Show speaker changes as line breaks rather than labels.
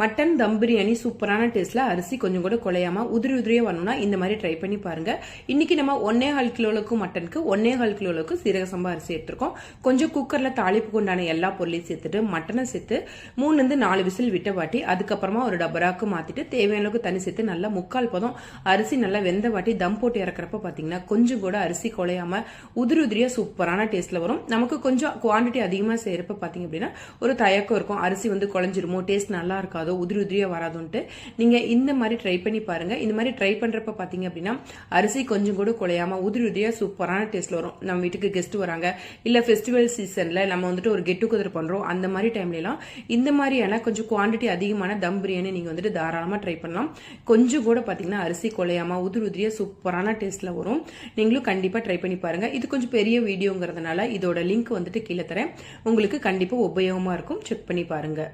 Mutton தம் பிரியாணி சூப்பரான டேஸ்ட்ல அரிசி கொஞ்சம் கூட குலையாம உதிரி உதிரியே வரணும்னா இந்த மாதிரி ட்ரை பண்ணி பாருங்க. இன்னைக்கு நம்ம ஒன்னே கால் கிலோவுக்கு மட்டனுக்கு ஒன்னே கால் கிலோவுக்கு சீரக சம்பா அரிசி எடுத்திருக்கோம். கொஞ்சம் குக்கர்ல தாளிப்பு கொண்டான எல்லா பொருளையும் சேர்த்துட்டு மட்டனை சேர்த்து மூணுல இருந்து நாலு விசில் விட்ட வாட்டி அதுக்கப்புறமா ஒரு டபராக்கு மாத்திட்டு தேவையான அளவுக்கு தண்ணி சேர்த்து நல்லா முக்கால் பதம் அரிசி நல்லா வெந்த வாட்டி தம் போட்டு இறக்குறப்ப பாத்தீங்கன்னா கொஞ்சம் கூட அரிசி குலையாம உதிரி உதிரியா சூப்பரான டேஸ்ட்ல வரும். நமக்கு கொஞ்சம் குவான்டிட்டி அதிகமா செய்யறப்ப பாத்தீங்க அப்படின்னா ஒரு தயக்கம் இருக்கும். அரிசி வந்து குழஞ்சிருமோ? டேஸ்ட் நல்லா இருக்காது? உதிரி உதிரியா வராதுன்ட்டு நீங்க இந்த மாதிரி ட்ரை பண்ணி பாருங்க. இந்த மாதிரி ட்ரை பண்றப்ப பாத்தீங்க அப்படின்னா அரிசி கொஞ்சம் கூட குலையாம உதிரி உதிரியா சூப்பரான டேஸ்ட்ல வரும். நம்ம வீட்டுக்கு கெஸ்ட் வராங்க. இல்ல ஃபெஸ்டிவல் சீசன்ல நம்ம வந்துட்டு ஒரு கெட் டுகெதர் பண்றோம். அந்த மாதிரி டைம்ல எல்லாம் இந்த மாதிரியான கொஞ்சம் குவாண்டிட்டி அதிகமான தம் பிரியாணி நீங்க வந்துட்டு தாராளமா ட்ரை பண்ணலாம். கொஞ்சம் கூட பாத்தீங்கன்னா அரிசி குலையாம உதிரி உதிரியா சூப்பரான டேஸ்ட்ல வரும். நீங்களும் கண்டிப்பா ட்ரை பண்ணி பாருங்க. இது கொஞ்சம் பெரிய வீடியோங்கிறதுனால இதோட லிங்க் வந்துட்டு கீழே தரேன். உங்களுக்கு கண்டிப்பா உபயோகமா இருக்கும். செக் பண்ணி பாருங்க.